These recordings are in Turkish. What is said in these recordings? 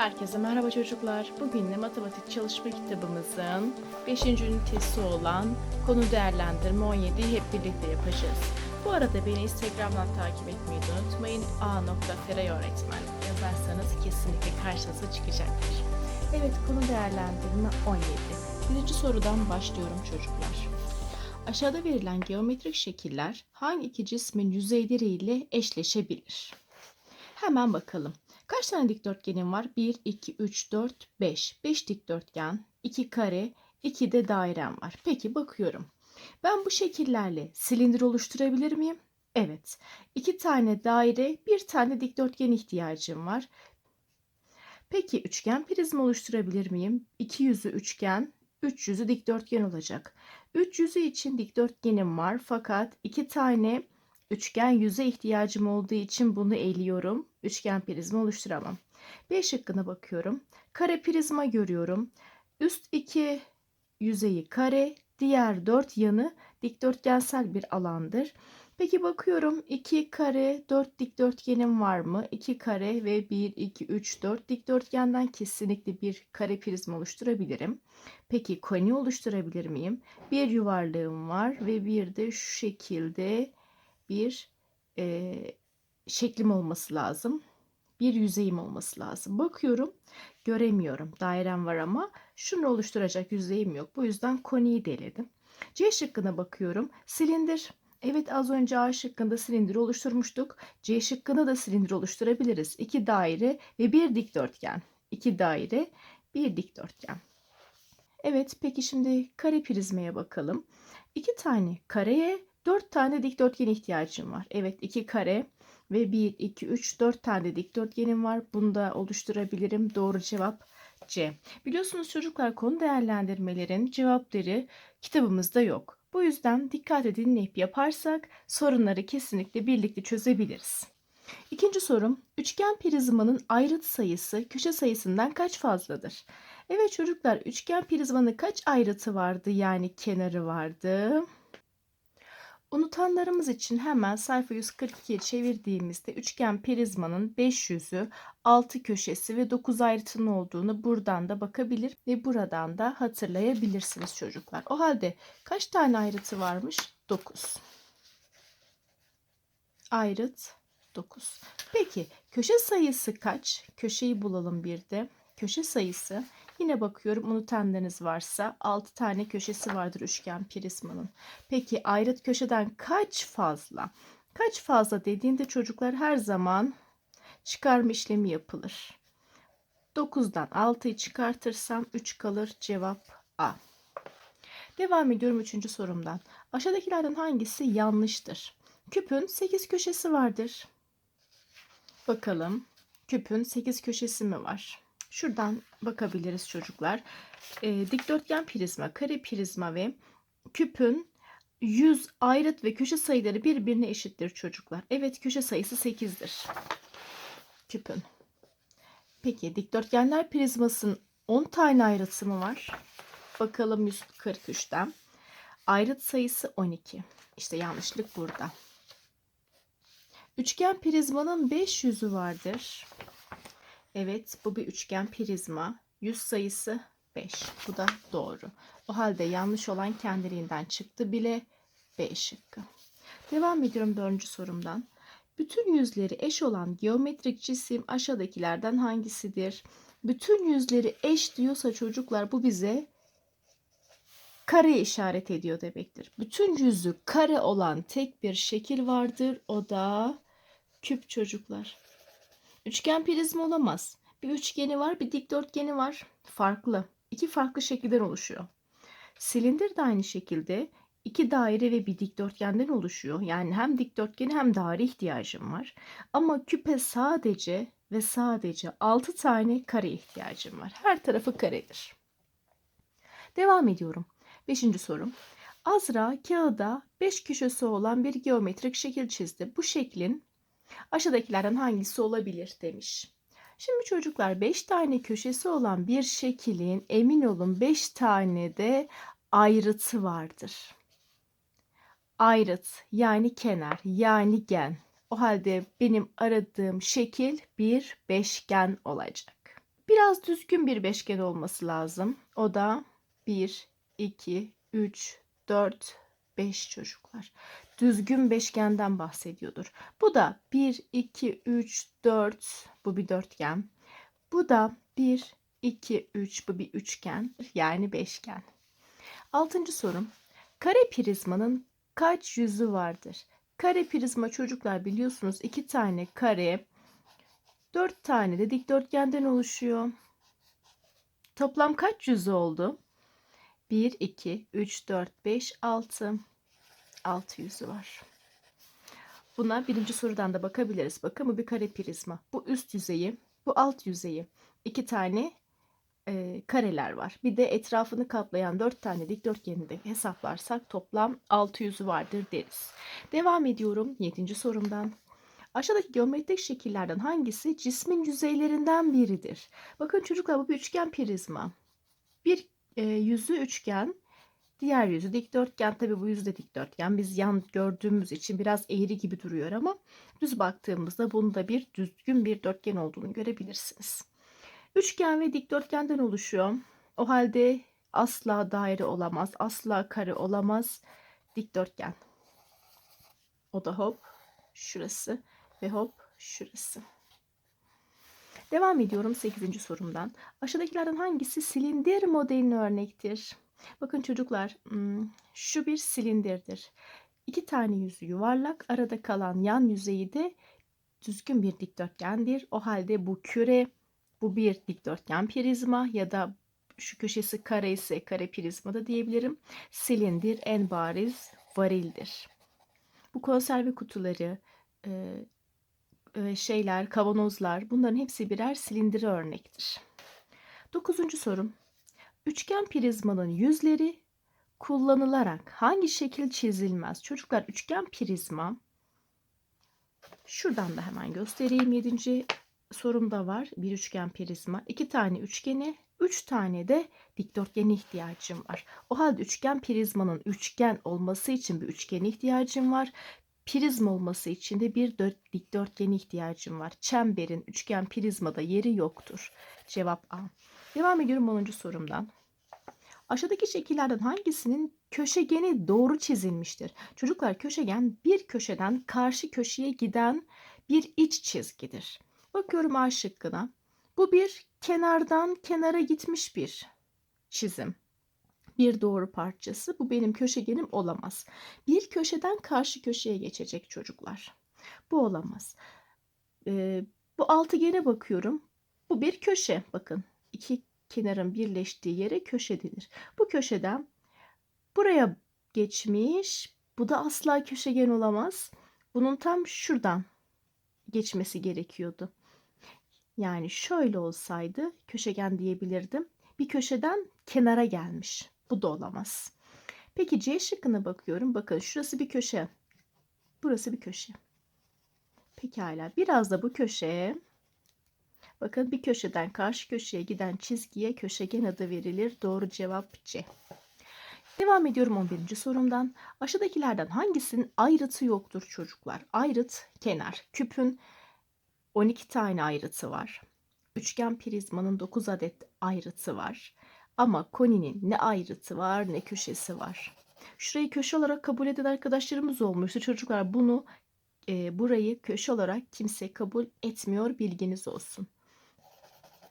Herkese merhaba çocuklar. Bugün de matematik çalışma kitabımızın 5. ünitesi olan konu değerlendirme 17'yi hep birlikte yapacağız. Bu arada beni Instagram'dan takip etmeyi de unutmayın. a.feray öğretmen yazarsanız kesinlikle karşınıza çıkacaktır. Evet konu değerlendirme 17. Birinci sorudan başlıyorum çocuklar. Aşağıda verilen geometrik şekiller hangi iki cismin yüzeyleri ile eşleşebilir? Hemen bakalım. Kaç tane dikdörtgenim var? 1, 2, 3, 4, 5. 5 dikdörtgen, 2 kare, 2 de dairem var. Peki bakıyorum. Ben bu şekillerle silindir oluşturabilir miyim? Evet. 2 tane daire, 1 tane dikdörtgen ihtiyacım var. Peki üçgen prizma oluşturabilir miyim? 2 yüzü üçgen, 3 yüzü dikdörtgen olacak. 3 yüzü için dikdörtgenim var fakat 2 tane Üçgen yüze ihtiyacım olduğu için bunu eliyorum. Üçgen prizma oluşturamam. B şıkkına bakıyorum. Kare prizma görüyorum. Üst iki yüzeyi kare, diğer dört yanı dikdörtgensel bir alandır. Peki bakıyorum 2 kare 4 dikdörtgenim var mı? 2 kare ve 1, 2, 3, 4 dikdörtgenden kesinlikle bir kare prizma oluşturabilirim. Peki koni oluşturabilir miyim? Bir yuvarlığım var ve bir de şu şekilde bir e, şeklim olması lazım. Bir yüzeyim olması lazım. Bakıyorum göremiyorum. Dairem var ama şunu oluşturacak yüzeyim yok. Bu yüzden koniyi deledim. C şıkkına bakıyorum. Silindir. Evet az önce A şıkkında silindir oluşturmuştuk. C şıkkında da silindir oluşturabiliriz. İki daire ve bir dikdörtgen. İki daire, bir dikdörtgen. Evet peki şimdi kare prizmaya bakalım. İki tane kareye 4 tane dikdörtgen ihtiyacım var. Evet 2 kare ve 1, 2, 3, 4 tane dikdörtgenim var. Bunu da oluşturabilirim. Doğru cevap C. Biliyorsunuz çocuklar konu değerlendirmelerin cevapları kitabımızda yok. Bu yüzden dikkat dinleyip yaparsak sorunları kesinlikle birlikte çözebiliriz. İkinci sorum, üçgen prizmanın ayrıt sayısı köşe sayısından kaç fazladır? Evet çocuklar, üçgen prizmanın kaç ayrıtı vardı yani kenarı vardı? Unutanlarımız için hemen sayfa 142'ye çevirdiğimizde üçgen prizmanın 5 yüzü, 6 köşesi ve 9 ayrıtının olduğunu buradan da bakabilir ve buradan da hatırlayabilirsiniz çocuklar. O halde kaç tane ayrıtı varmış? 9. Ayrıt 9. Peki köşe sayısı kaç? Köşeyi bulalım bir de. Köşe sayısı Yine bakıyorum unutanlarınız varsa 6 tane köşesi vardır üçgen prizmanın. Peki ayrıt köşeden kaç fazla? Kaç fazla dediğinde çocuklar her zaman çıkarma işlemi yapılır. 9'dan 6'yı çıkartırsam 3 kalır. Cevap A. Devam ediyorum 3. sorumdan. Aşağıdakilerden hangisi yanlıştır? Küpün 8 köşesi vardır. Bakalım. Küpün 8 köşesi mi var? Şuradan bakabiliriz çocuklar. E, dikdörtgen prizma, kare prizma ve küpün yüz ayrıt ve köşe sayıları birbirine eşittir çocuklar. Evet köşe sayısı 8'dir. Küpün. Peki dikdörtgenler prizmasının 10 tane ayrıtı mı var? Bakalım 143'ten. Ayrıt sayısı 12. İşte yanlışlık burada. Üçgen prizmanın 5 yüzü vardır. Evet bu bir üçgen prizma. Yüz sayısı 5. Bu da doğru. O halde yanlış olan kendiliğinden çıktı bile B şıkkı. Devam ediyorum dördüncü sorumdan. Bütün yüzleri eş olan geometrik cisim aşağıdakilerden hangisidir? Bütün yüzleri eş diyorsa çocuklar bu bize kare işaret ediyor demektir. Bütün yüzü kare olan tek bir şekil vardır. O da küp çocuklar. Üçgen prizma olamaz. Bir üçgeni var, bir dikdörtgeni var. Farklı. İki farklı şekilden oluşuyor. Silindir de aynı şekilde iki daire ve bir dikdörtgenden oluşuyor. Yani hem dikdörtgen hem daire ihtiyacım var. Ama küpe sadece ve sadece 6 tane kare ihtiyacım var. Her tarafı karedir. Devam ediyorum. Beşinci sorum. Azra kağıda 5 köşesi olan bir geometrik şekil çizdi. Bu şeklin Aşağıdakilerden hangisi olabilir demiş. Şimdi çocuklar 5 tane köşesi olan bir şekilin emin olun 5 tane de ayrıtı vardır. Ayrıt yani kenar yani gen. O halde benim aradığım şekil bir beşgen olacak. Biraz düzgün bir beşgen olması lazım. O da 1, 2, 3, 4, 5 çocuklar. Düzgün beşgenden bahsediyordur. Bu da 1, 2, 3, 4. Bu bir dörtgen. Bu da 1, 2, 3. Bu bir üçgen. Yani beşgen. Altıncı sorum. Kare prizmanın kaç yüzü vardır? Kare prizma çocuklar biliyorsunuz iki tane kare, dört tane de dikdörtgenden oluşuyor. Toplam kaç yüzü oldu? 1, 2, 3, 4, 5, 6. 6 yüzü var. Buna birinci sorudan da bakabiliriz. Bakın bu bir kare prizma. Bu üst yüzeyi, bu alt yüzeyi. İki tane e, kareler var. Bir de etrafını kaplayan dört tane dikdörtgeni de hesaplarsak toplam 6 yüzü vardır deriz. Devam ediyorum 7. sorumdan. Aşağıdaki geometrik şekillerden hangisi cismin yüzeylerinden biridir? Bakın çocuklar bu bir üçgen prizma. Bir e, yüzü üçgen, diğer yüzü dikdörtgen. Tabi bu yüzü de dikdörtgen. Biz yan gördüğümüz için biraz eğri gibi duruyor ama düz baktığımızda bunu da bir düzgün bir dörtgen olduğunu görebilirsiniz. Üçgen ve dikdörtgenden oluşuyor. O halde asla daire olamaz, asla kare olamaz. Dikdörtgen. O da hop şurası ve hop şurası. Devam ediyorum 8. sorumdan. Aşağıdakilerden hangisi silindir modeline örnektir? Bakın çocuklar şu bir silindirdir. İki tane yüzü yuvarlak arada kalan yan yüzeyi de düzgün bir dikdörtgendir. O halde bu küre bu bir dikdörtgen prizma ya da şu köşesi kare ise kare prizma da diyebilirim. Silindir en bariz varildir. Bu konserve kutuları, şeyler, kavanozlar bunların hepsi birer silindire örnektir. Dokuzuncu sorum. Üçgen prizmanın yüzleri kullanılarak hangi şekil çizilmez? Çocuklar üçgen prizma şuradan da hemen göstereyim. Yedinci sorumda var. Bir üçgen prizma. iki tane üçgeni, üç tane de dikdörtgene ihtiyacım var. O halde üçgen prizmanın üçgen olması için bir üçgene ihtiyacım var. Prizma olması için de bir dikdörtgene ihtiyacım var. Çemberin üçgen prizmada yeri yoktur. Cevap A. Devam ediyorum 10. sorumdan. Aşağıdaki şekillerden hangisinin köşegeni doğru çizilmiştir? Çocuklar köşegen bir köşeden karşı köşeye giden bir iç çizgidir. Bakıyorum A şıkkına. Bu bir kenardan kenara gitmiş bir çizim. Bir doğru parçası. Bu benim köşegenim olamaz. Bir köşeden karşı köşeye geçecek çocuklar. Bu olamaz. Ee, bu altıgene bakıyorum. Bu bir köşe. Bakın iki kenarın birleştiği yere köşe denir. Bu köşeden buraya geçmiş. Bu da asla köşegen olamaz. Bunun tam şuradan geçmesi gerekiyordu. Yani şöyle olsaydı köşegen diyebilirdim. Bir köşeden kenara gelmiş. Bu da olamaz. Peki C şıkkına bakıyorum. Bakın şurası bir köşe. Burası bir köşe. Pekala. Biraz da bu köşeye bakın bir köşeden karşı köşeye giden çizgiye köşegen adı verilir. Doğru cevap C. Devam ediyorum 11. sorumdan. Aşağıdakilerden hangisinin ayrıtı yoktur çocuklar? Ayrıt kenar. Küpün 12 tane ayrıtı var. Üçgen prizmanın 9 adet ayrıtı var. Ama koninin ne ayrıtı var ne köşesi var. Şurayı köşe olarak kabul eden arkadaşlarımız olmuştu. Çocuklar bunu e, burayı köşe olarak kimse kabul etmiyor bilginiz olsun.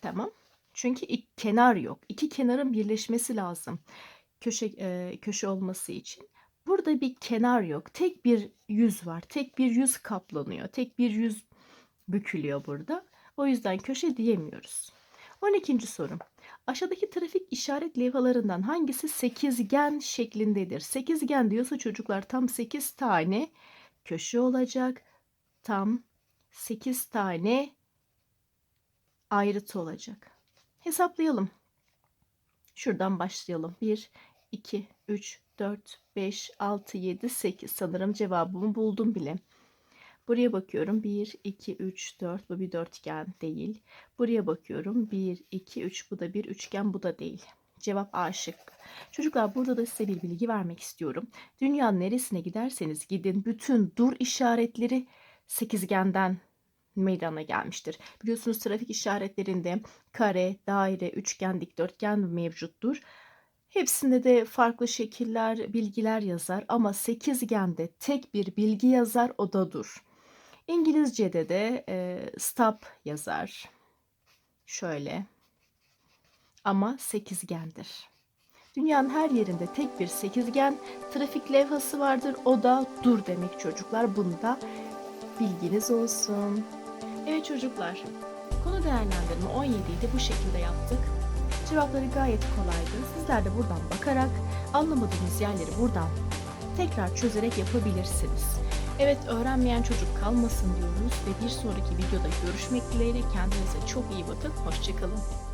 Tamam. Çünkü ilk kenar yok. İki kenarın birleşmesi lazım. Köşe e, köşe olması için. Burada bir kenar yok. Tek bir yüz var. Tek bir yüz kaplanıyor. Tek bir yüz bükülüyor burada. O yüzden köşe diyemiyoruz. 12. sorum. Aşağıdaki trafik işaret levhalarından hangisi sekizgen şeklindedir? Sekizgen diyorsa çocuklar tam 8 tane köşe olacak. Tam 8 tane ayrıtı olacak. Hesaplayalım. Şuradan başlayalım. 1, 2, 3, 4, 5, 6, 7, 8. Sanırım cevabımı buldum bile. Buraya bakıyorum. 1, 2, 3, 4. Bu bir dörtgen değil. Buraya bakıyorum. 1, 2, 3. Bu da bir üçgen. Bu da değil. Cevap A şık. Çocuklar burada da size bir bilgi vermek istiyorum. Dünyanın neresine giderseniz gidin bütün dur işaretleri sekizgenden meydana gelmiştir. Biliyorsunuz trafik işaretlerinde kare, daire, üçgen, dikdörtgen mevcuttur. Hepsinde de farklı şekiller, bilgiler yazar ama sekizgende tek bir bilgi yazar o da dur. İngilizce'de de e, stop yazar. Şöyle. Ama sekizgendir. Dünyanın her yerinde tek bir sekizgen trafik levhası vardır. O da dur demek çocuklar. Bunu da bilginiz olsun. Evet çocuklar. Konu değerlendirme 17'yi de bu şekilde yaptık. Cevapları gayet kolaydı. Sizler de buradan bakarak anlamadığınız yerleri buradan tekrar çözerek yapabilirsiniz. Evet öğrenmeyen çocuk kalmasın diyoruz ve bir sonraki videoda görüşmek dileğiyle kendinize çok iyi bakın. Hoşçakalın.